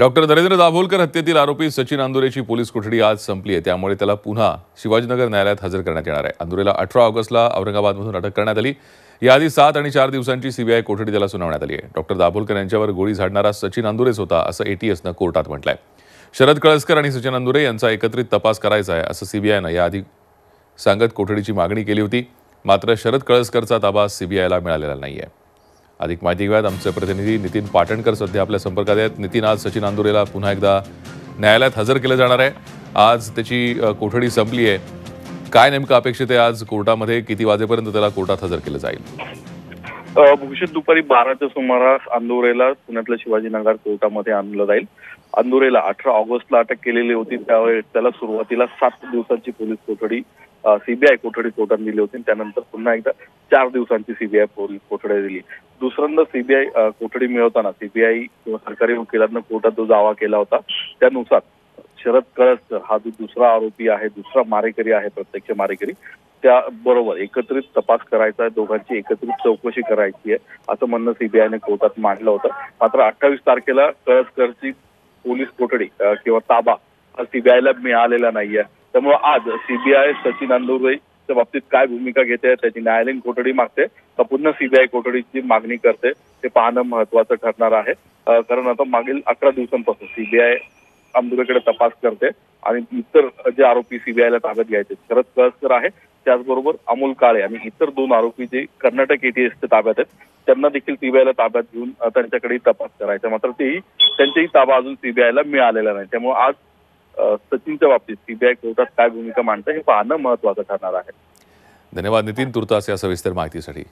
Doctor Narendra Dabholkar हत्येतील आरोपी Sachin आंदुरेची police कोठडी आज संपली आहे. त्यामुळे त्याला पुन्हा शिवाजीनगर न्यायालयात हजर करण्यात येणार आहे. अंदुरेला अठरा ऑगस्टला औरंगाबादमधून अटक करण्यात आली. याआधी सात आणि चार दिवसांची सीबीआय कोठडी त्याला सुनावण्यात आली आहे. डॉक्टर दाभोलकर यांच्यावर गोळी झाडणारा सचिन आंदुरेच होता असं एटीएसनं कोर्टात म्हटलंय. शरद कळसकर आणि सचिन आंदुरे यांचा एकत्रित तपास करायचा आहे असं सीबीआयनं याआधी सांगत कोठडीची मागणी केली होती. मात्र शरद कळसकरचा ताबा सीबीआयला मिळालेला नाहीये. अधिक माहिती घेऊयात. आमचे प्रतिनिधी नितीन पाटणकर सध्या आपल्या संपर्कात आहेत. नितीन आज सचिन आंदुरेला पुन्हा एकदा न्यायालयात हजर केलं जाणार आहे. आज त्याची कोठडी संपली आहे. काय नेमकं अपेक्षित आहे? आज कोर्टामध्ये किती वाजेपर्यंत त्याला कोर्टात हजर केलं जाईल? अ, दुपारी बाराच्या सुमारास अंदुरेला पुण्यातल्या शिवाजीनगर कोर्टामध्ये आणलं जाईल. अंदुरेला अठरा ऑगस्टला अटक केलेली होती. त्यावेळेस त्याला सुरुवातीला सात दिवसांची पोलीस कोठडी सीबीआय कोठडी कोर्टात दिली होती. त्यानंतर पुन्हा एकदा चार दिवसांची सीबीआय पोलीस कोठडी दिली. दुसऱ्यांदा सीबीआय कोठडी मिळवताना सीबीआय किंवा सरकारी वकिलांना कोर्टात जो दावा केला होता त्यानुसार शरद कळसकर हा जो दुसरा आरोपी आहे दुसरा मारेकरी आहे प्रत्यक्ष मारेकरी त्याबरोबर एकत्रित तपास करायचा आहे दोघांची एकत्रित चौकशी करायची आहे असं म्हणणं सीबीआयने कोर्टात मांडलं होतं. मात्र अठ्ठावीस तारखेला कळसकरची पोलीस कोठडी किंवा ताबा हा सीबीआयला मिळालेला नाहीये. त्यामुळे आज सीबीआय सचिन केसच्या बाबतीत काय भूमिका घेते त्याची न्यायालयीन कोठडी मागते. का पुन्हा सीबीआय कोठडीची मागणी करते. ते पाहणं महत्वाचं ठरणार आहे. कारण आता मागील अकरा दिवसांपासून सीबीआय आंदोलकडे तपास करते आणि इतर जे आरोपी सीबीआयला ताब्यात घ्यायचे. शरद कळसकर आहे. त्याचबरोबर अमोल काळे आणि इतर दोन आरोपी जे कर्नाटक एटीएसच्या ताब्यात आहेत त्यांना देखील सीबीआयला ताब्यात घेऊन त्यांच्याकडे तपास करायचा. मात्र तेही त्यांचाही ताबा अजून सीबीआयला मिळालेला नाही. त्यामुळे आज सचिनच्या बाबतीत सीबीआय कोर्टात काय भूमिका मांडतं हे पाहणं महत्वाचं ठरणार आहे. धन्यवाद नितीन तुर्तास या सविस्तर माहितीसाठी.